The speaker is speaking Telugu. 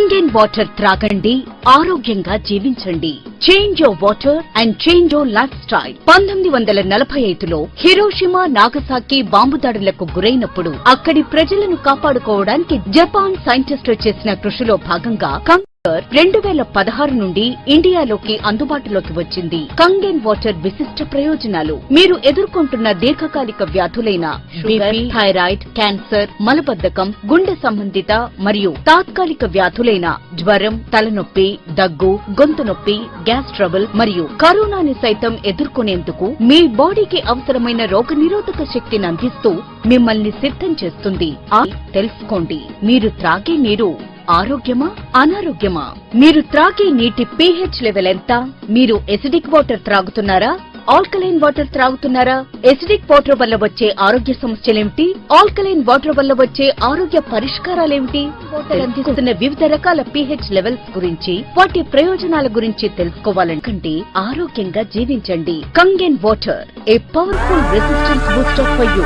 ఇండియన్ వాటర్ త్రాగండి ఆరోగ్యంగా జీవించండి. Change your water and change your lifestyle. పంతొమ్మిది వందల నలభై ఐదులో హిరోషిమా నాగసాకి బాంబు దాడులకు గురైనప్పుడు అక్కడి ప్రజలను కాపాడుకోవడానికి జపాన్ సైంటిస్టులు చేసిన కృషిలో భాగంగా రెండు వేల పదహారు నుండి ఇండియాలోకి అందుబాటులోకి వచ్చింది. కంగెన్ వాటర్ విశిష్ట ప్రయోజనాలు. మీరు ఎదుర్కొంటున్న దీర్ఘకాలిక వ్యాధులైన బీపీ థైరాయిడ్ క్యాన్సర్ మలబద్ధకం గుండె సంబంధిత మరియు తాత్కాలిక వ్యాధులైన జ్వరం తలనొప్పి దగ్గు గొంతు నొప్పి గ్యాస్ ట్రబుల్ మరియు కరోనాని సైతం ఎదుర్కొనేందుకు మీ బాడీకి అవసరమైన రోగ నిరోధక శక్తిని అందిస్తూ మిమ్మల్ని సిద్ధం చేస్తుంది. తెలుసుకోండి. మీరు త్రాగే నీరు ఆరోగ్యమా? అనారోగ్యమా? మీరు త్రాగే నీటి పీహెచ్ లెవెల్ ఎంత? మీరు ఎసిడిక్ వాటర్ త్రాగుతున్నారా? ఆల్కలైన్ వాటర్ త్రాగుతున్నారా? ఎసిడిక్ వాటర్ వల్ల వచ్చే ఆరోగ్య సమస్యలేమిటి? ఆల్కలైన్ వాటర్ వల్ల వచ్చే ఆరోగ్య పరిష్కారాలేమిటి? వాటర్ అందిస్తున్న వివిధ రకాల పీహెచ్ లెవెల్స్ గురించి వాటి ప్రయోజనాల గురించి తెలుసుకోవాలనుకుంటే ఆరోగ్యంగా జీవించండి. Kangen water a powerful resistance booster for you